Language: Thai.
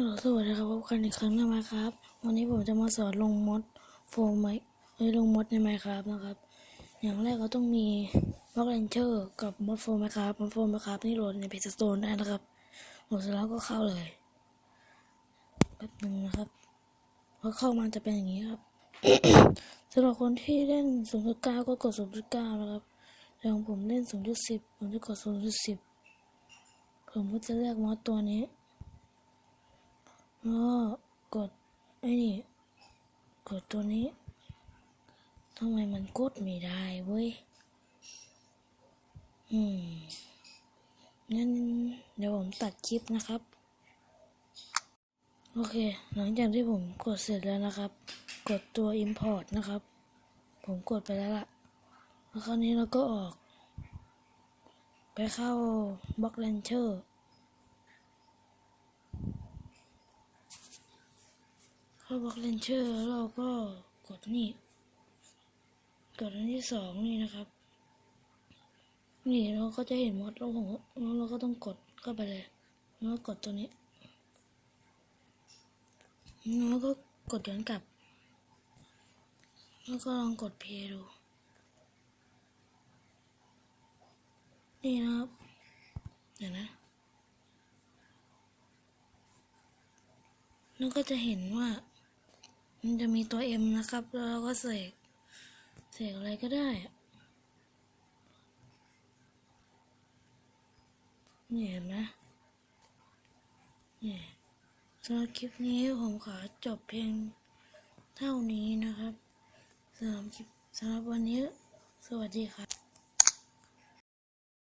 ฮัลโหลสวัสดีครับพบกันอีกครั้งนะครับ วันนี้ผมจะมาสอนลงมดโฟมไมเอ้ยลงมดในไมครับนะครับ อย่างแรกเราต้องมีบล็อกเลนเชอร์กับมดโฟมไมครับมดโฟมไมครับนี่โหลดในเพจสโตนได้นะครับโหลดเสร็จแล้วก็เข้าเลยแป๊บหนึ่งนะครับพอเข้ามาจะเป็นอย่างนี้ครับสำหรับคนที่เล่น 0.9 ก็กด 0.9 นะครับอย่างผมเล่น 0.10 ผมจะกด 0.10 ผมก็จะเลือกมอดตัวนี้ ก็กดไอ้นี่ กดตัวนี้ทำไมมันกดไม่ได้เว้ย อืมงั้นเดี๋ยวผมตัดคลิปนะครับ โอเค หลังจากที่ผมกดเสร็จแล้วนะครับ กดตัว import นะครับ ผมกดไปแล้วล่ะ แล้วคราวนี้เราก็ออก ไปเข้า Block Launcher เข้า Block Launcher แล้วเราก็กดนี่ กดอันที่สองนี่นะครับ นี่เราก็จะเห็นมดแล้วผมก็แล้วเราก็ต้องกดเข้าไปเลยแล้วก็กดตัวนี้แล้วก็กดย้อนกลับ แล้วก็ลองกดเพย์ดู นี่นะครับ เดี๋ยวนะ แล้วก็จะเห็นว่า มันจะมีตัว M นะครับ แล้วเราก็เสก เสกอะไรก็ได้อะนี่เห็นไหมนี่สำหรับคลิปนี้ผมขอจบเพียงเท่านี้นะครับสำหรับคลิปสำหรับวันนี้ สวัสดีครับ